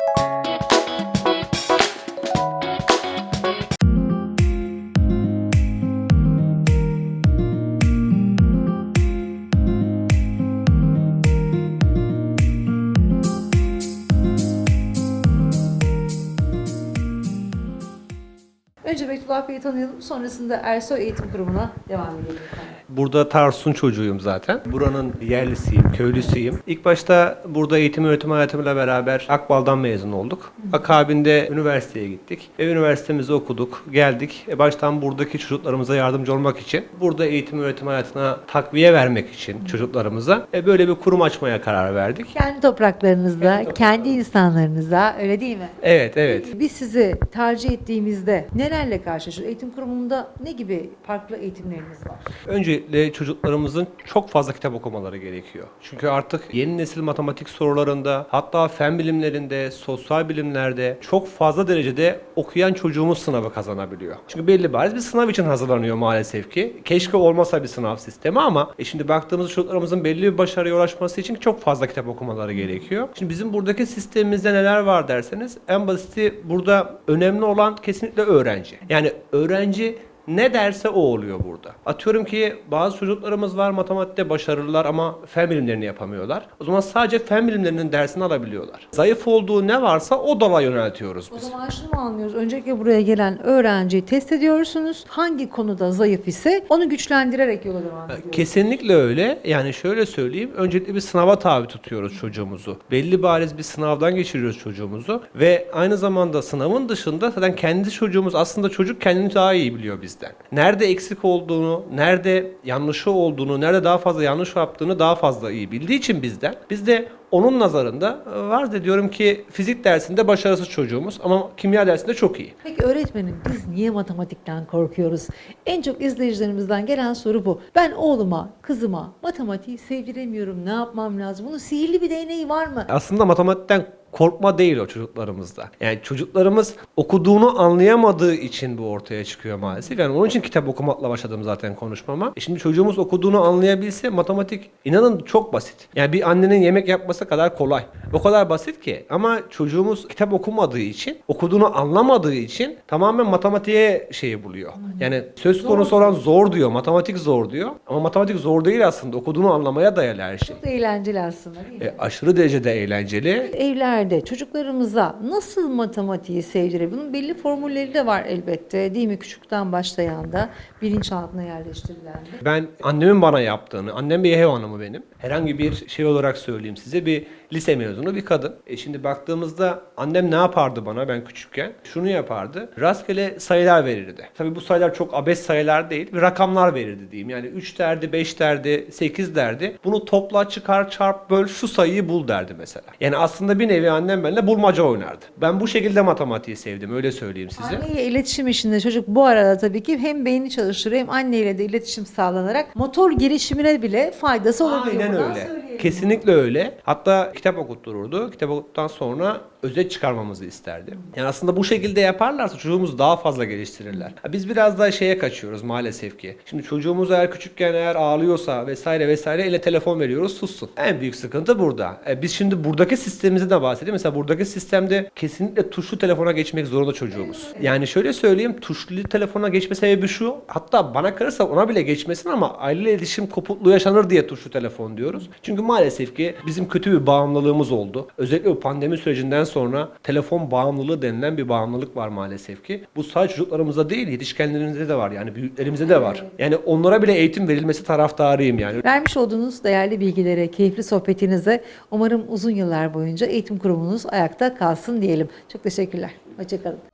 you Önce Beytullah Bey'i tanıyalım. Sonrasında Ersoy Eğitim Kurumu'na devam edelim. Burada Tarsus'un çocuğuyum zaten. Buranın yerlisiyim, köylüsüyüm. İlk başta burada eğitim öğretim hayatımla beraber Akbal'dan mezun olduk. Akabinde üniversiteye gittik. Ve üniversitemizi okuduk, geldik. E baştan buradaki çocuklarımıza yardımcı olmak için, burada eğitim öğretim hayatına takviye vermek için çocuklarımıza e böyle bir kurum açmaya karar verdik. Kendi topraklarınızda, kendi insanlarınızda öyle değil mi? Evet, evet. Biz sizi tercih ettiğimizde nelerle karşılaşıyoruz? Eğitim kurumunda ne gibi farklı eğitimleriniz var? Öncelikle çocuklarımızın çok fazla kitap okumaları gerekiyor. Çünkü artık yeni nesil matematik sorularında, hatta fen bilimlerinde, sosyal bilimlerde çok fazla derecede okuyan çocuğumuz sınavı kazanabiliyor. Çünkü belli bariz bir sınav için hazırlanıyor maalesef ki. Keşke olmasa bir sınav sistemi ama e şimdi baktığımız çocuklarımızın belli bir başarıya ulaşması için çok fazla kitap okumaları gerekiyor. Şimdi bizim buradaki sistemimizde neler var derseniz en basiti burada önemli olan kesinlikle öğrenci. Yani öğrenci ne derse o oluyor burada. Atıyorum ki bazı çocuklarımız var matematikte başarılılar ama fen bilimlerini yapamıyorlar. O zaman sadece fen bilimlerinin dersini alabiliyorlar. Zayıf olduğu ne varsa o dala yöneltiyoruz O biz. zaman şunu mu anlıyoruz? Öncelikle buraya gelen öğrenciyi test ediyorsunuz. Hangi konuda zayıf ise onu güçlendirerek yola devam ediyoruz. Kesinlikle öyle. Yani şöyle söyleyeyim. Öncelikle bir sınava tabi tutuyoruz çocuğumuzu. Belli bariz bir sınavdan geçiriyoruz çocuğumuzu. Ve aynı zamanda sınavın dışında zaten kendi çocuğumuz aslında çocuk kendini daha iyi biliyor bizden. Nerede eksik olduğunu, nerede yanlışı olduğunu, nerede daha fazla yanlış yaptığını daha fazla iyi bildiği için bizden. Biz de onun nazarında e, var da diyorum ki fizik dersinde başarısız çocuğumuz ama kimya dersinde çok iyi. Peki öğretmenim biz niye matematikten korkuyoruz? En çok izleyicilerimizden gelen soru bu. Ben oğluma, kızıma matematiği sevdiremiyorum. Ne yapmam lazım? Bunun sihirli bir değneği var mı? Aslında matematikten korkma değil o çocuklarımızda. Yani çocuklarımız okuduğunu anlayamadığı için bu ortaya çıkıyor maalesef. Yani onun için kitap okumakla başladım zaten konuşmama. E şimdi çocuğumuz okuduğunu anlayabilse matematik inanın çok basit. Yani bir annenin yemek yapması kadar kolay. O kadar basit ki ama çocuğumuz kitap okumadığı için, okuduğunu anlamadığı için tamamen matematiğe şeyi buluyor. Yani söz konusu olan zor diyor, matematik zor diyor. Ama matematik zor değil aslında. Okuduğunu anlamaya dayalı her şey. Çok da eğlenceli aslında değil mi? E, aşırı derecede eğlenceli. Evlerde çocuklarımıza nasıl matematiği sevdirebilir? Bunun belli formülleri de var elbette. Değil mi? Küçükten başlayan da bilinçaltına yerleştirilen de. Ben annemin bana yaptığını, annem bir ev hanımı benim. Herhangi bir şey olarak söyleyeyim size bir lise mezunu bir kadın. E şimdi baktığımızda annem ne yapardı bana ben küçükken? Şunu yapardı. Rastgele sayılar verirdi. Tabii bu sayılar çok abes sayılar değil. Bir rakamlar verirdi diyeyim. Yani 3 derdi, 5 derdi, 8 derdi. Bunu topla, çıkar, çarp, böl şu sayıyı bul derdi mesela. Yani aslında bir nevi annem benimle bulmaca oynardı. Ben bu şekilde matematiği sevdim öyle söyleyeyim size. Anneyle iletişim işinde çocuk bu arada tabii ki hem beyni çalıştırıyor hem anneyle de iletişim sağlanarak motor gelişimine bile faydası olabiliyor. Aynen öyle. söyleyelim. Kesinlikle öyle. Hatta kitap okuttururdu. Kitap okuttuktan sonra özet çıkarmamızı isterdi. Yani aslında bu şekilde yaparlarsa çocuğumuzu daha fazla geliştirirler. Biz biraz daha şeye kaçıyoruz maalesef ki. Şimdi çocuğumuz eğer küçükken eğer ağlıyorsa vesaire vesaire ele telefon veriyoruz sussun. En büyük sıkıntı burada. E, biz şimdi buradaki sistemimizi de bahsedeyim. Mesela buradaki sistemde kesinlikle tuşlu telefona geçmek zorunda çocuğumuz. Yani şöyle söyleyeyim tuşlu telefona geçme sebebi şu. Hatta bana kalırsa ona bile geçmesin ama aile iletişim kopukluğu yaşanır diye tuşlu telefon diyoruz. Çünkü maalesef ki bizim kötü bir bağımlılığımız oldu. Özellikle bu pandemi sürecinden sonra telefon bağımlılığı denilen bir bağımlılık var maalesef ki. Bu sadece çocuklarımızda değil yetişkinlerimizde de var yani büyüklerimizde de var. Yani onlara bile eğitim verilmesi taraftarıyım yani. Vermiş olduğunuz değerli bilgilere, keyifli sohbetinize umarım uzun yıllar boyunca eğitim kurumunuz ayakta kalsın diyelim. Çok teşekkürler. Hoşçakalın.